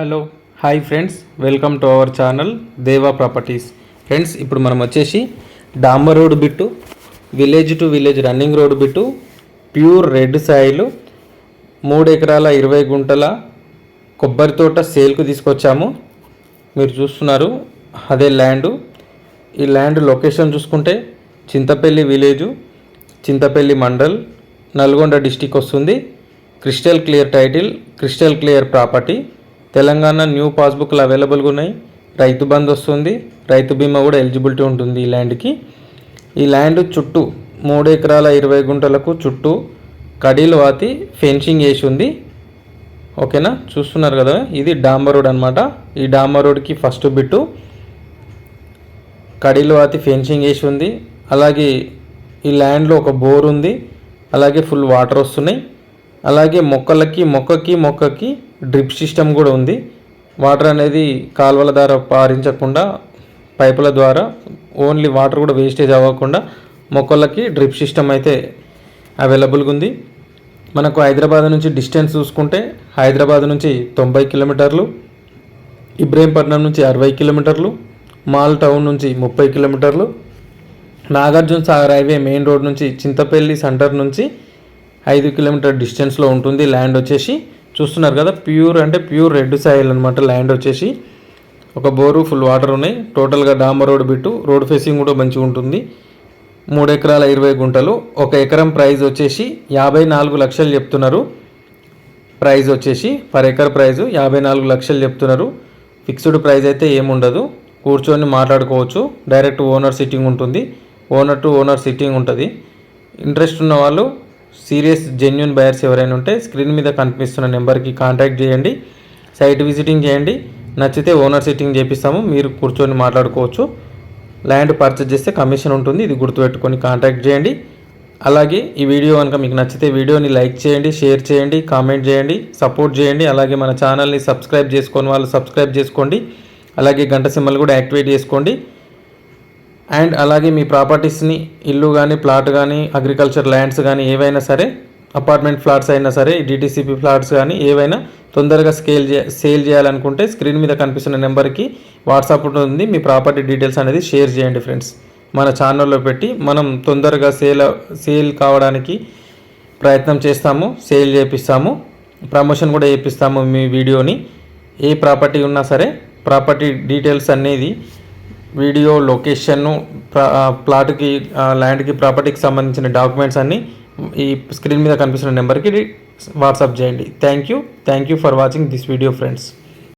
Hello hi friends welcome to our channel Deva properties. Friends ఇప్పుడు మనం వచ్చేసి డాంబర్ road bit village to village running road bit pure red soil మూడు ఎకరాల ఇరవై గుంటల కొబ్బరి తోట సేల్కు తీసుకొచ్చాము. మీరు చూస్తున్నారు అదే ల్యాండ్. ఈ ల్యాండ్ లొకేషన్ చూసుకుంటే చింతపల్లి విలేజు చింతపల్లి మండల్ నల్గొండ డిస్టిక్ వస్తుంది. Crystal clear title crystal clear property. Telangana new పాస్బుక్లు అవైలబుల్గా ఉన్నాయి. రైతు బంద్ వస్తుంది. రైతు బీమా కూడా ఎలిజిబిలిటీ ఉంటుంది ఈ ల్యాండ్కి. ఈ ల్యాండ్ చుట్టూ మూడు ఎకరాల ఇరవై గుంటలకు చుట్టూ కడీలు వాతి ఫెన్సింగ్ వేసి ఉంది. ఓకేనా? చూస్తున్నారు కదా? ఇది డాంబర్ రోడ్ అనమాట ఈ డాంబర్ రోడ్కి ఫస్ట్ బిట్టు కడీలు వాతి ఫెన్సింగ్ వేసి ఉంది. అలాగే ఈ ల్యాండ్లో ఒక బోర్ ఉంది. అలాగే ఫుల్ వాటర్ వస్తున్నాయి. అలాగే మొక్కలకి మొక్కకి మొక్కకి డ్రిప్ సిస్టమ్ కూడా ఉంది. వాటర్ అనేది కాలువల ద్వారా పారించకుండా పైపుల ద్వారా ఓన్లీ వాటర్ కూడా వేస్టేజ్ అవ్వకుండా మొక్కలకి డ్రిప్ సిస్టమ్ అయితే అవైలబుల్గా ఉంది. మనకు హైదరాబాద్ నుంచి డిస్టెన్స్ చూసుకుంటే హైదరాబాద్ నుంచి తొంభై కిలోమీటర్లు ఇబ్రహీంపట్నం నుంచి అరవై కిలోమీటర్లు మాల్ టౌన్ నుంచి ముప్పై కిలోమీటర్లు Nagarjuna Sagar highway main road నుంచి చింతపల్లి సెంటర్ నుంచి ఐదు కిలోమీటర్ డిస్టెన్స్లో ఉంటుంది. ల్యాండ్ వచ్చేసి చూస్తున్నారు కదా ప్యూర్ అంటే ప్యూర్ రెడ్ సాయిల్ అనమాట ల్యాండ్ వచ్చేసి. ఒక బోరు ఫుల్ వాటర్ ఉన్నాయి. టోటల్గా డాంబర్ రోడ్ బిట్టు రోడ్ ఫేసింగ్ కూడా మంచిగా ఉంటుంది. మూడు ఎకరాల ఇరవై గుంటలు. ఒక ఎకరం ప్రైజ్ వచ్చేసి యాభై నాలుగు లక్షలు చెప్తున్నారు. ప్రైజ్ వచ్చేసి పర్ ఎకర్ ప్రైజ్ యాభై నాలుగు లక్షలు చెప్తున్నారు. ఫిక్స్డ్ ప్రైస్ అయితే ఏముండదు. కూర్చొని మాట్లాడుకోవచ్చు. డైరెక్ట్ ఓనర్ సిట్టింగ్ ఉంటుంది. ఓనర్ టు ఓనర్ సిట్టింగ్ ఉంటుంది. ఇంట్రెస్ట్ ఉన్న వాళ్ళు సీరియస్ జెన్యున్ బయర్స్ ఎవరైనా ఉంటే స్క్రీన్ మీద కనిపిస్తున్న నెంబర్కి కాంటాక్ట్ చేయండి. సైట్ విజిటింగ్ చేయండి. నచ్చితే ఓనర్ సిట్టింగ్ చేపిస్తాము. మీరు కూర్చొని మాట్లాడుకోవచ్చు. ల్యాండ్ పర్చేజ్ చేస్తే కమిషన్ ఉంటుంది. ఇది గుర్తుపెట్టుకొని కాంటాక్ట్ చేయండి. అలాగే ఈ వీడియో కనుక మీకు నచ్చితే వీడియోని లైక్ చేయండి షేర్ చేయండి కామెంట్ చేయండి సపోర్ట్ చేయండి. అలాగే మన ఛానల్ని సబ్స్క్రైబ్ చేసుకొని వాళ్ళు సబ్స్క్రైబ్ చేసుకోండి. అలాగే గంట సింబల్ కూడా యాక్టివేట్ చేసుకోండి. అండ్ అలాగే మీ ప్రాపర్టీస్ని ఇల్లు కానీ ప్లాట్ కానీ అగ్రికల్చర్ ల్యాండ్స్ కానీ ఏవైనా సరే అపార్ట్మెంట్ ఫ్లాట్స్ అయినా సరే డిటీసీపీ ఫ్లాట్స్ కానీ ఏవైనా తొందరగా స్కేల్ చే సేల్ చేయాలనుకుంటే స్క్రీన్ మీద కనిపిస్తున్న నెంబర్కి వాట్సాప్ ఉంటుంది. మీ ప్రాపర్టీ డీటెయిల్స్ అనేది షేర్ చేయండి ఫ్రెండ్స్. మన ఛానల్లో పెట్టి మనం తొందరగా సేల్ సేల్ కావడానికి ప్రయత్నం చేస్తాము సేల్ చేపిస్తాము ప్రమోషన్ కూడా చేపిస్తాము మీ వీడియోని. ఏ ప్రాపర్టీ ఉన్నా సరే ప్రాపర్టీ డీటెయిల్స్ అనేది వీడియో లొకేషన్ను ప్లాట్కి ల్యాండ్కి ప్రాపర్టీకి సంబంధించిన డాక్యుమెంట్స్ అన్నీ ఈ స్క్రీన్ మీద కనిపిస్తున్న నెంబర్కి వాట్సాప్ చేయండి. Thank you. Thank you for watching this video friends.